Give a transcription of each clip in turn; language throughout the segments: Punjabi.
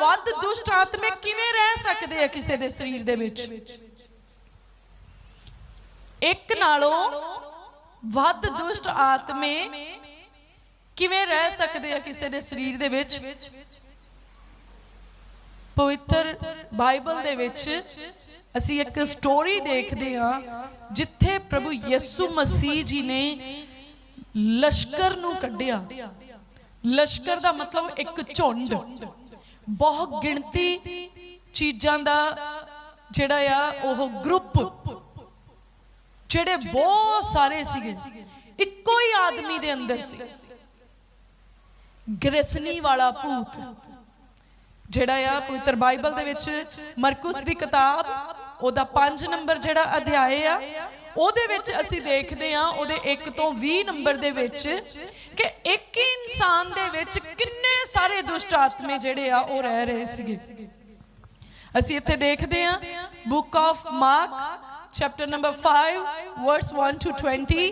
ਵੱਧ ਦੁਸ਼ਟ ਆਤਮੇ ਕਿਵੇਂ ਰਹਿ ਸਕਦੇ ਆ ਕਿਸੇ ਦੇ ਸਰੀਰ ਦੇ ਵਿੱਚ? ਇੱਕ ਨਾਲੋਂ ਵੱਧ ਦੁਸ਼ਟ ਆਤਮੇ ਕਿਵੇਂ ਰਹਿ ਸਕਦੇ ਆ ਕਿਸੇ ਦੇ ਸਰੀਰ ਦੇ ਵਿੱਚ? ਪਵਿੱਤਰ ਬਾਈਬਲ ਦੇ ਵਿੱਚ ਅਸੀਂ ਇੱਕ ਸਟੋਰੀ ਦੇਖਦੇ ਹਾਂ ਜਿੱਥੇ ਪ੍ਰਭੂ ਯਿਸੂ ਮਸੀਹ ਜੀ ਨੇ ਲਸ਼ਕਰ ਨੂੰ ਕੱਢਿਆ। ਲਸ਼ਕਰ ਦਾ ਮਤਲਬ ਇੱਕ ਝੁੰਡ। ਬਹੁਤ ਗਿਣਤੀ ਚੀਜ਼ਾਂ ਦਾ ਜਿਹੜਾ ਆ, ਉਹ ਗਰੁੱਪ ਜਿਹੜੇ ਬਹੁਤ ਸਾਰੇ ਸੀਗੇ। ਇੱਕੋ ਹੀ ਆਦਮੀ ਦੇ ਅੰਦਰ ਸੀ। ਗ੍ਰਸਨੀ ਵਾਲਾ ਭੂਤ, ਜਿਹੜਾ ਆ, ਪਵਿੱਤਰ ਬਾਈਬਲ ਦੇ ਵਿੱਚ ਮਰਕੁਸ ਦੀ ਕਿਤਾਬ, ਉਹਦਾ 5 ਨੰਬਰ ਜਿਹੜਾ ਅਧਿਆਏ ਆ ਉਹਦੇ ਵਿੱਚ ਅਸੀਂ ਦੇਖਦੇ ਆ ਉਹਦੇ 1 ਤੋਂ 20 ਨੰਬਰ ਦੇ ਵਿੱਚ ਕਿ ਇੱਕ ਹੀ ਇਨਸਾਨ ਦੇ ਵਿੱਚ ਕਿੰਨੇ ਸਾਰੇ ਦੁਸ਼ਟ ਆਤਮੇ ਜਿਹੜੇ ਆ ਉਹ ਰਹਿ ਰਹੇ ਸੀਗੇ। ਅਸੀਂ ਇੱਥੇ ਦੇਖਦੇ ਆ book of Mark chapter number 5 verse 1 to 20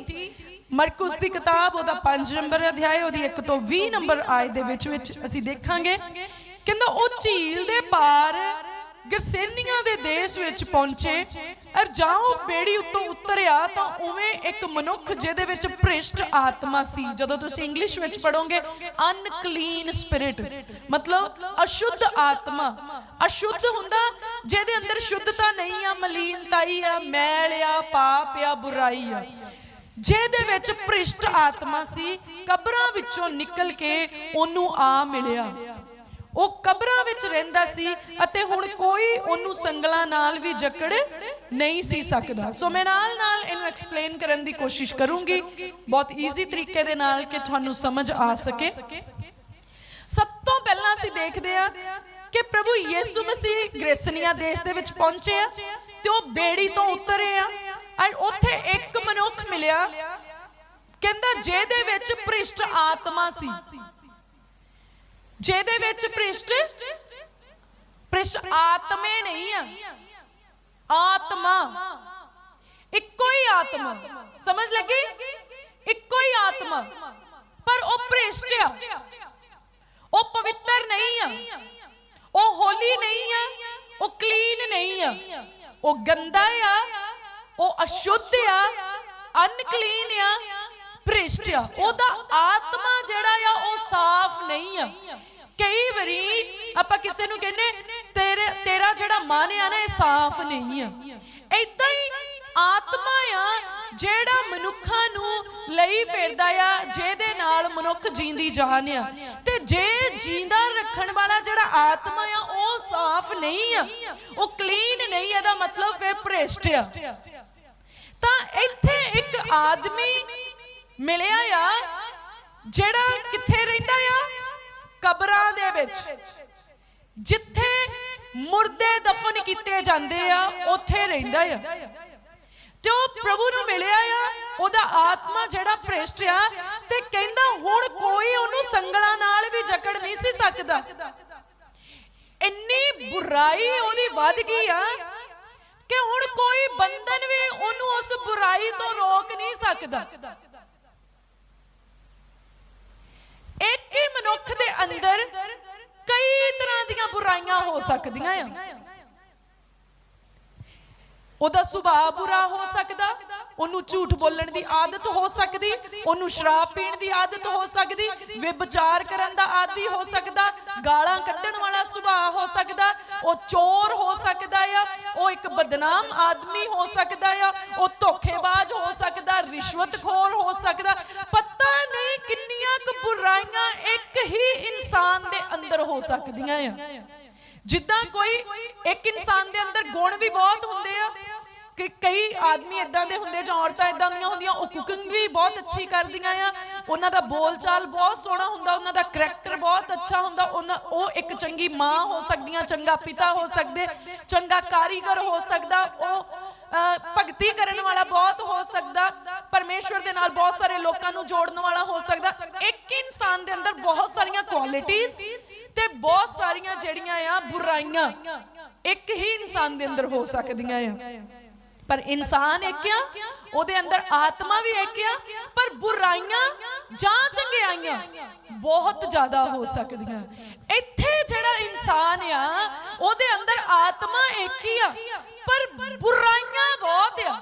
ਮਰਕੁਸ ਦੀ ਕਿਤਾਬ ਉਹਦਾ 5 ਨੰਬਰ ਅਧਿਆਇ ਉਹਦੀ 1 ਤੋਂ 20 ਨੰਬਰ ਆਇਤ ਦੇ ਵਿੱਚ ਵਿੱਚ ਅਸੀਂ ਦੇਖਾਂਗੇ। ਕਹਿੰਦਾ ਉਹ ਝੀਲ ਦੇ ਪਾਰ ਗਰਸੇਨੀਆਂ ਦੇ ਦੇਸ਼ ਵਿੱਚ ਪਹੁੰਚੇ ਅਰ ਜਾਓ ਬੇੜੀ ਉੱਤੋਂ ਉਤਰਿਆ ਤਾਂ ਉਵੇਂ ਇੱਕ ਮਨੁੱਖ ਜਿਹਦੇ ਵਿੱਚ ਭ੍ਰਿਸ਼ਟ ਆਤਮਾ ਸੀ। ਜਦੋਂ ਤੁਸੀਂ ਇੰਗਲਿਸ਼ ਵਿੱਚ ਪੜੋਗੇ ਅਨਕਲੀਨ ਸਪਿਰਿਟ ਮਤਲਬ ਅਸ਼ੁੱਧ ਆਤਮਾ। ਅਸ਼ੁੱਧ ਹੁੰਦਾ ਜਿਹਦੇ ਅੰਦਰ ਸ਼ੁੱਧਤਾ ਨਹੀਂ ਆ ਮਲੀਨਤਾ ਹੀ ਆ, ਮੈਲ ਆ, ਪਾਪ ਆ, ਬੁਰਾਈ ਆ। ਜਿਹਦੇ ਵਿੱਚ ਭ੍ਰਿਸ਼ਟ ਆਤਮਾ ਸੀ, ਕਬਰਾਂ ਵਿੱਚੋਂ ਨਿਕਲ ਕੇ ਉਹਨੂੰ ਆ ਮਿਲਿਆ। ਉਹ ਕਬਰਾਂ ਵਿੱਚ ਰਹਿੰਦਾ ਸੀ ਅਤੇ ਹੁਣ ਕੋਈ ਉਹਨੂੰ ਸੰਗਲਾਂ ਨਾਲ ਵੀ ਜਕੜ ਨਹੀਂ ਸੀ ਸਕਦਾ। ਸੋ ਮੈਂ ਨਾਲ ਨਾਲ ਇਹਨੂੰ ਐਕਸਪਲੇਨ ਕਰਨ ਦੀ ਕੋਸ਼ਿਸ਼ ਕਰੂੰਗੀ। ਬਹੁਤ ਈਜ਼ੀ ਤਰੀਕੇ ਦੇ ਨਾਲ ਕਿ ਤੁਹਾਨੂੰ ਸਮਝ ਆ ਸਕੇ। ਸਭ ਤੋਂ ਪਹਿਲਾਂ ਅਸੀਂ ਦੇਖਦੇ ਆ ਕਿ ਪ੍ਰਭੂ ਯਿਸੂ ਮਸੀਹ ਗ੍ਰੇਸਨੀਆ ਦੇਸ਼ ਦੇ ਵਿੱਚ ਪਹੁੰਚੇ ਆ ਤੇ ਉਹ ਬੇੜੀ ਤੋਂ ਉਤਰੇ ਆ ਐਂਡ ਉੱਥੇ ਇੱਕ ਮਨੁੱਖ ਮਿਲਿਆ। ਕਹਿੰਦਾ ਜਿਹਦੇ ਵਿੱਚ ਭ੍ਰਿਸ਼ਟ ਆਤਮਾ ਸੀ। ਜਿਹਦੇ ਵਿੱਚ ਭ੍ਰਿਸ਼ਟ ਭ੍ਰਿਸ਼ਟ ਆਤਮੇ ਨਹੀਂ ਆ। ਆਤਮਾ। ਇੱਕੋ ਹੀ ਆਤਮਾ। ਸਮਝ ਲੱਗੀ? ਇੱਕੋ ਹੀ ਆਤਮਾ। ਪਰ ਉਹ ਭ੍ਰਿਸ਼ਟ ਆ। ਉਹ ਪਵਿੱਤਰ ਨਹੀਂ ਆ। ਉਹ ਹੋਲੀ ਨਹੀਂ ਆ। ਉਹ ਕਲੀਨ ਨਹੀਂ ਆ। ਉਹ ਗੰਦਾ ਆ। ਉਹ ਅਸ਼ੁੱਧ ਆ। ਅਨਕਲੀਨ ਆ। ਭ੍ਰਿਸ਼ਟ ਆ। ਉਹਦਾ ਆਤਮਾ ਜਿਹੜਾ ਆ ਉਹ ਸਾਫ਼ ਨਹੀਂ ਆ। ਕਈ ਵਾਰੀ ਆਪਾਂ ਕਿਸੇ ਨੂੰ ਕਹਿੰਨੇ ਤੇਰੇ ਤੇਰਾ ਜਿਹੜਾ ਮਨ ਆ ਨਾ ਇਹ ਸਾਫ਼ ਨਹੀਂ ਆ। ਇਦਾਂ ਹੀ ਆਤਮਾ ਆ ਜਿਹੜਾ ਮਨੁੱਖਾਂ ਨੂੰ ਲਈ ਫਿਰਦਾ ਆ ਜਿਹਦੇ ਨਾਲ ਮਨੁੱਖ ਜੀਂਦੀ ਜਾਨ ਆ। ਤੇ ਜੇ ਜੀਂਦਾ ਰੱਖਣ ਵਾਲਾ ਜਿਹੜਾ ਆਤਮਾ ਆ ਉਹ ਸਾਫ਼ ਨਹੀਂ ਆ। ਉਹ ਕਲੀਨ ਨਹੀਂ ਇਹਦਾ ਮਤਲਬ ਫਿਰ ਭ੍ਰਿਸ਼ਟ ਆ। ਤਾਂ ਇੱਥੇ ਇੱਕ ਆਦਮੀ ਮਿਲਿਆ ਆ, ਜਿਹੜਾ ਕਿੱਥੇ ਰਹਿੰਦਾ ਆ? ਕਬਰਾਂ ਦੇ ਵਿੱਚ। ਜਿੱਥੇ ਮੁਰਦੇ ਦਫਨ ਕੀਤੇ ਜਾਂਦੇ ਆ, ਉੱਥੇ ਰਹਿੰਦਾ ਆ। ਤੇ ਉਹ ਪ੍ਰਭੂ ਨੂੰ ਮਿਲਿਆ ਆ, ਉਹਦਾ ਆਤਮਾ ਜਿਹੜਾ ਭ੍ਰਿਸ਼ਟ ਆ, ਤੇ ਕਹਿੰਦਾ ਹੁਣ ਕੋਈ ਉਹਨੂੰ ਸੰਗਲਾਂ ਨਾਲ ਵੀ ਜਕੜ ਨਹੀਂ ਸੀ ਸਕਦਾ। ਇੰਨੀ ਬੁਰਾਈ ਉਹਦੀ ਵੱਧ ਗਈ ਆ, ਕਿ ਹੁਣ ਕੋਈ ਬੰਧਨ ਵੀ ਉਹਨੂੰ ਉਸ ਬੁਰਾਈ ਤੋਂ ਰੋਕ ਨਹੀਂ ਸਕਦਾ ਇੱਕ ਹੀ ਮਨੁੱਖ ਦੇ ਅੰਦਰ ਕਈ ਤਰ੍ਹਾਂ ਦੀਆਂ ਬੁਰਾਈਆਂ ਹੋ ਸਕਦੀਆਂ ਆ। ਉਹਦਾ ਸੁਭਾਅ ਬੁਰਾ ਹੋ ਸਕਦਾ, ਉਹਨੂੰ ਝੂਠ ਬੋਲਣ ਦੀ ਆਦਤ ਹੋ ਸਕਦੀ, ਉਹਨੂੰ ਸ਼ਰਾਬ ਪੀਣ ਦੀ ਆਦਤ ਹੋ ਸਕਦੀ, ਵਿਭਚਾਰ ਕਰਨ ਦਾ ਆਦੀ ਹੋ ਸਕਦਾ, ਗਾਲਾਂ ਕੱਢਣ ਵਾਲਾ ਸੁਭਾਅ ਹੋ ਸਕਦਾ, ਉਹ ਚੋਰ ਹੋ ਸਕਦਾ ਆ, ਉਹ ਇੱਕ ਬਦਨਾਮ ਆਦਮੀ ਹੋ ਸਕਦਾ ਆ, ਉਹ ਧੋਖੇਬਾਜ਼ ਹੋ ਸਕਦਾ, ਰਿਸ਼ਵਤਖੋਰ ਹੋ ਸਕਦਾ ਬੁਰਾਈਆਂ ਇੱਕ ਹੀ ਇਨਸਾਨ ਦੇ ਅੰਦਰ ਹੋ ਸਕਦੀਆਂ ਆ। ਜਿੱਦਾਂ ਕੋਈ ਇੱਕ ਇਨਸਾਨ ਦੇ ਅੰਦਰ ਗੁਣ ਵੀ ਬਹੁਤ ਹੁੰਦੇ ਆ, ਕਿ ਕਈ ਆਦਮੀ ਇਦਾਂ ਦੇ ਹੁੰਦੇ ਜਾਂ ਔਰਤਾਂ ਇਦਾਂ ਦੀਆਂ ਹੁੰਦੀਆਂ, ਉਹ ਕੁਕਿੰਗ ਵੀ ਬਹੁਤ ਅੱਛੀ ਕਰਦੀਆਂ ਆ। ਉਹਨਾਂ ਦਾ ਬੋਲਚਾਲ ਬਹੁਤ ਸੋਹਣਾ ਹੁੰਦਾ, ਉਹਨਾਂ ਦਾ ਕੈਰੈਕਟਰ ਬਹੁਤ ਅੱਛਾ ਹੁੰਦਾ, ਉਹਨਾਂ ਉਹ ਇੱਕ ਚੰਗੀ ਮਾਂ ਹੋ ਸਕਦੀਆਂ, ਚੰਗਾ ਪਿਤਾ ਹੋ ਸਕਦੇ, ਚੰਗਾ ਕਾਰੀਗਰ ਹੋ ਸਕਦਾ, ਉਹ ਭਗਤੀ ਕਰਨ ਵਾਲਾ ਬਹੁਤ ਹੋ ਸਕਦਾ, ਪਰਮੇਸ਼ਵਰ ਦੇ ਨਾਲ ਬਹੁਤ ਸਾਰੇ ਲੋਕਾਂ ਨੂੰ ਜੋੜਨ ਵਾਲਾ ਹੋ ਸਕਦਾ। ਇੱਕ ਇਨਸਾਨ ਦੇ ਅੰਦਰ ਬਹੁਤ ਸਾਰੀਆਂ ਕੁਆਲਿਟੀਆਂ ਤੇ ਬਹੁਤ ਸਾਰੀਆਂ ਜਿਹੜੀਆਂ ਆ ਬੁਰਾਈਆਂ, ਇੱਕ ਹੀ ਇਨਸਾਨ ਦੇ ਅੰਦਰ ਹੋ ਸਕਦੀਆਂ ਆ। ਪਰ ਇਨਸਾਨ ਇੱਕ ਆ, ਉਹਦੇ ਅੰਦਰ ਆਤਮਾ ਵੀ ਇੱਕ ਆ, ਪਰ ਬੁਰਾਈਆਂ ਜਾਂ ਚੰਗਿਆਈਆਂ ਬਹੁਤ ਜ਼ਿਆਦਾ ਹੋ ਸਕਦੀਆਂ। ਇੱਥੇ ਜਿਹੜਾ ਇਨਸਾਨ ਆ, ਉਹਦੇ ਅੰਦਰ ਆਤਮਾ ਇੱਕ ਹੀ ਆ। ਪਰ ਬੁਰਾਈਆਂ ਬਹੁਤ ਆ।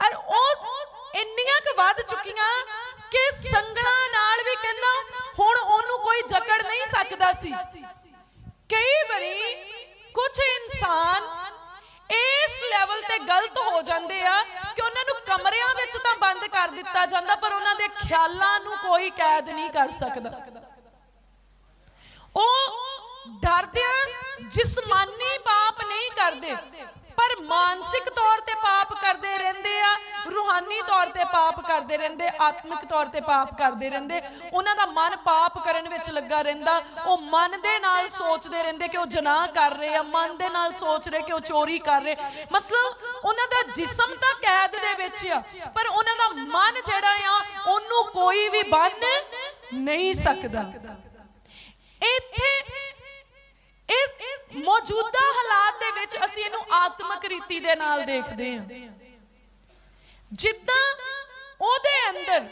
ਔਰ ਉਹ ਇੰਨੀਆਂ ਕੁ ਵੱਧ ਚੁੱਕੀਆਂ ਕਿ ਸੰਗਲਾਂ ਨਾਲ ਵੀ ਕਹਿੰਦਾ, ਹੁਣ ਉਹਨੂੰ ਕੋਈ ਜਕੜ ਨਹੀਂ ਸਕਦਾ ਸੀ। ਕਈ ਵਾਰੀ ਕੁਝ ਇਨਸਾਨ ਇਸ ਲੈਵਲ ਤੇ ਗਲਤ ਹੋ ਜਾਂਦੇ ਆ ਕਿ ਉਹਨਾਂ ਨੂੰ ਕਮਰਿਆਂ ਵਿੱਚ ਤਾਂ ਬੰਦ ਕਰ ਦਿੱਤਾ ਜਾਂਦਾ, ਪਰ ਉਹਨਾਂ ਦੇ ਖਿਆਲਾਂ ਨੂੰ ਕੋਈ ਕੈਦ ਨਹੀਂ ਕਰ ਸਕਦਾ। ਉਹ ਡਰਦਿਆਂ ਜਿਸਮਾਨੀ ਪਾਪ ਨਹੀਂ ਕਰਦੇ, ਪਰ ਮਾਨਸਿਕ ਤੌਰ ਤੇ ਪਾਪ ਕਰਦੇ ਰਹਿੰਦੇ ਆ, ਰੂਹਾਨੀ ਤੌਰ ਤੇ ਪਾਪ ਕਰਦੇ ਰਹਿੰਦੇ, ਆਤਮਿਕ ਤੌਰ ਤੇ ਪਾਪ ਕਰਦੇ ਰਹਿੰਦੇ। ਉਹਨਾਂ ਦਾ ਮਨ ਪਾਪ ਕਰਨ ਵਿੱਚ ਲੱਗਾ ਰਹਿੰਦਾ, ਉਹ ਮਨ ਦੇ ਨਾਲ ਸੋਚਦੇ ਰਹਿੰਦੇ ਕਿ ਉਹ ਜਨਾਹ ਕਰ ਰਹੇ ਆ, ਮਨ ਦੇ ਨਾਲ ਸੋਚ ਰਹੇ ਕਿ ਉਹ ਚੋਰੀ ਕਰ ਰਹੇ। ਮਤਲਬ ਉਹਨਾਂ ਦਾ ਜਿਸਮ ਤਾਂ ਕੈਦ ਦੇ ਵਿੱਚ ਆ, ਪਰ ਉਹਨਾਂ ਦਾ ਮਨ ਜਿਹੜਾ ਆ, ਉਹਨੂੰ ਕੋਈ ਵੀ ਬੰਨ ਨਹੀਂ ਸਕਦਾ। ਮੌਜੂਦਾ ਹਾਲਾਤ ਦੇ ਵਿੱਚ ਅਸੀਂ ਇਹਨੂੰ ਆਤਮਿਕ ਰੀਤੀ ਦੇ ਨਾਲ ਦੇਖਦੇ ਹਾਂ। ਜਿੱਦਾਂ ਉਹਦੇ ਅੰਦਰ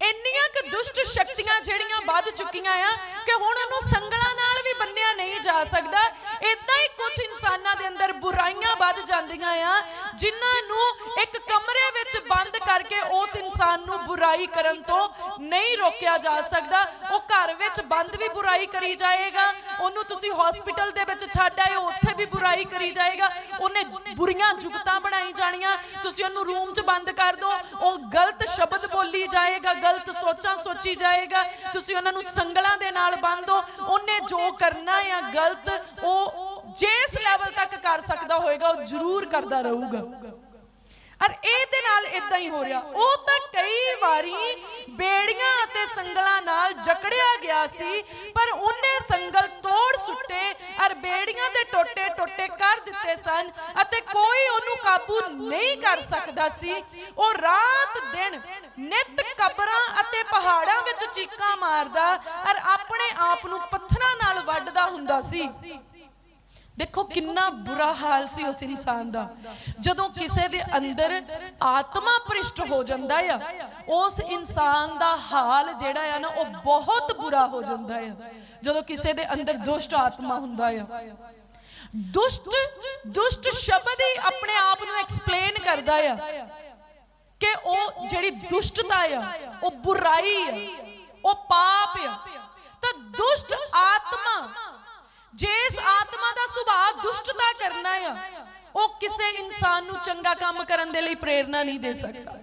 ਇੰਨੀਆਂ ਕਿ ਦੁਸ਼ਟ ਸ਼ਕਤੀਆਂ ਜਿਹੜੀਆਂ ਵੱਧ ਚੁੱਕੀਆਂ ਆ ਕਿ ਹੁਣ ਉਹਨੂੰ ਸੰਗਲਾਂ ਨਾਲ ਵੀ ਬੰਨਿਆ ਨਹੀਂ ਜਾ ਸਕਦਾ। ਇਦਾਂ ਹੀ ਕੁਝ ਇਨਸਾਨਾਂ ਦੇ ਅੰਦਰ ਬੁਰਾਈਆਂ ਵੱਧ ਜਾਂਦੀਆਂ ਆ, ਜਿਨ੍ਹਾਂ ਨੂੰ ਇੱਕ ਕਮਰੇ ਵਿੱਚ ਬੰਦ ਕਰਕੇ ਉਸ ਇਨਸਾਨ ਨੂੰ ਬੁਰਾਈ ਕਰਨ ਤੋਂ ਨਹੀਂ ਰੋਕਿਆ ਜਾ ਸਕਦਾ। ਉਹ ਘਰ ਵਿੱਚ ਬੰਦ ਵੀ ਬੁਰਾਈ ਕਰੀ ਜਾਏਗਾ, ਉਹਨੂੰ ਤੁਸੀਂ ਹਸਪੀਟਲ ਦੇ ਵਿੱਚ ਛੱਡ ਆਏ, ਉੱਥੇ ਵੀ ਬੁਰਾਈ ਕਰੀ ਜਾਏਗਾ। ਉਹਨੇ ਬੁਰੀਆਂ ਜੁਗਤਾਂ ਬਣਾਈ ਜਾਣੀਆਂ, ਤੁਸੀਂ ਉਹਨੂੰ ਰੂਮ 'ਚ ਬੰਦ ਕਰ ਦਿਓ ਉਹ ਗਲਤ ਸ਼ਬਦ ਬੋਲੀ ਜਾਏਗਾ, ਗਲਤ ਸੋਚਾਂ ਸੋਚੀ ਜਾਏਗਾ, ਤੁਸੀਂ ਉਹਨਾਂ ਨੂੰ ਸੰਗਲਾਂ ਦੇ ਨਾਲ ਬੰਨੋ ਉਹਨੇ ਜੋ ਕਰਨਾ ਆ ਗਲਤ, ਉਹ ਜਿਸ ਲੈਵਲ ਤੱਕ ਕਰ ਸਕਦਾ ਹੋਏਗਾ, ਉਹ ਜ਼ਰੂਰ ਕਰਦਾ ਰਹੂਗਾ। ਔਰ ਇਹਦੇ ਨਾਲ ਇਦਾਂ ਹੀ ਹੋ ਰਿਹਾ। ਉਹ ਤਾਂ ਕਈ ਵਾਰੀ ਬੇੜੀਆਂ ਅਤੇ ਸੰਗਲਾਂ ਨਾਲ ਜਕੜਿਆ ਗਿਆ ਸੀ, ਪਰ ਉਹਨੇ ਸੰਗਲ ਤੋਂ ਬੇੜੀਆਂ ਦੇ ਟੋਟੇ ਟੋਟੇ ਕਰ ਦਿੱਤੇ ਸਨ ਅਤੇ ਕੋਈ ਉਹਨੂੰ ਕਾਬੂ ਨਹੀਂ ਕਰ ਸਕਦਾ ਸੀ। ਉਹ ਰਾਤ ਦਿਨ ਨਿਤ ਕਬਰਾਂ ਅਤੇ ਪਹਾੜਾਂ ਵਿੱਚ ਚੀਕਾਂ ਮਾਰਦਾ ਔਰ ਆਪਣੇ ਆਪ ਨੂੰ ਪੱਥਰਾਂ ਨਾਲ ਵੱਢਦਾ ਹੁੰਦਾ ਸੀ। ਦੇਖੋ ਕਿੰਨਾ ਬੁਰਾ ਹਾਲ ਸੀ ਉਸ ਇਨਸਾਨ ਦਾ। ਜਦੋਂ ਕਿਸੇ ਦੇ ਅੰਦਰ ਆਤਮਾ ਭ੍ਰਿਸ਼ਟ ਹੋ ਜਾਂਦਾ ਆ ਉਸ ਇਨਸਾਨ ਦਾ ਹਾਲ ਜਿਹੜਾ ਆ ਨਾ ਉਹ ਬਹੁਤ ਬੁਰਾ ਹੋ ਜਾਂਦਾ ਆ। ਜਦੋਂ ਕਿਸੇ ਦੇ ਅੰਦਰ ਦੁਸ਼ਟ ਆਤਮਾ ਹੁੰਦਾ ਆ। ਦੁਸ਼ਟ ਦੁਸ਼ਟ ਸ਼ਬਦ ਹੀ ਆਪਣੇ ਆਪ ਨੂੰ ਐਕਸਪਲੇਨ ਕਰਦਾ ਆ। ਕਿ ਉਹ ਜਿਹੜੀ ਦੁਸ਼ਟਤਾ ਆ ਉਹ ਬੁਰਾਈ ਆ ਉਹ ਪਾਪ ਆ। ਤਾਂ ਦੁਸ਼ਟ ਆਤਮਾ ਜਿਸ ਆਤਮਾ ਦਾ ਸੁਭਾਅ ਦੁਸ਼ਟਤਾ ਕਰਨਾ ਆ, ਉਹ ਕਿਸੇ ਇਨਸਾਨ ਨੂੰ ਚੰਗਾ ਕੰਮ ਕਰਨ ਦੇ ਲਈ ਪ੍ਰੇਰਣਾ ਨਹੀਂ ਦੇ ਸਕਦਾ।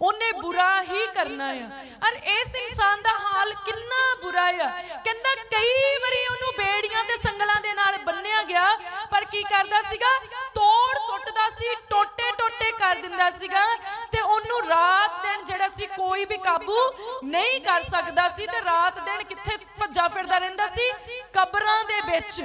ਉਹਨੇ ਬੁਰਾ ਹੀ ਕਰਨਾ ਆ। ਔਰ ਇਸ ਇਨਸਾਨ ਦਾ ਹਾਲ ਕਿੰਨਾ ਬੁਰਾ ਆ। ਕਹਿੰਦਾ ਕਈ ਵਾਰੀ ਉਹਨੂੰ ਬੇੜੀਆਂ ਤੇ ਸੰਗਲਾਂ ਦੇ ਨਾਲ ਬੰਨਿਆ ਗਿਆ, ਪਰ ਕੀ ਕਰਦਾ ਸੀਗਾ? ਤੋੜ ਸੁੱਟਦਾ ਸੀ ਟੋਟੇ ਟੋਟੇ ਕਰ ਦਿੰਦਾ ਸੀਗਾ। ਉਹਨੂੰ ਰਾਤ ਦਿਨ ਜਿਹੜਾ ਸੀ ਕੋਈ ਵੀ ਕਾਬੂ ਨਹੀਂ ਕਰ ਸਕਦਾ ਸੀ ਤੇ ਰਾਤ ਦਿਨ ਕਿੱਥੇ ਭੱਜਾ ਫਿਰਦਾ ਰਹਿੰਦਾ ਸੀ? ਕਬਰਾਂ ਦੇ ਵਿੱਚ।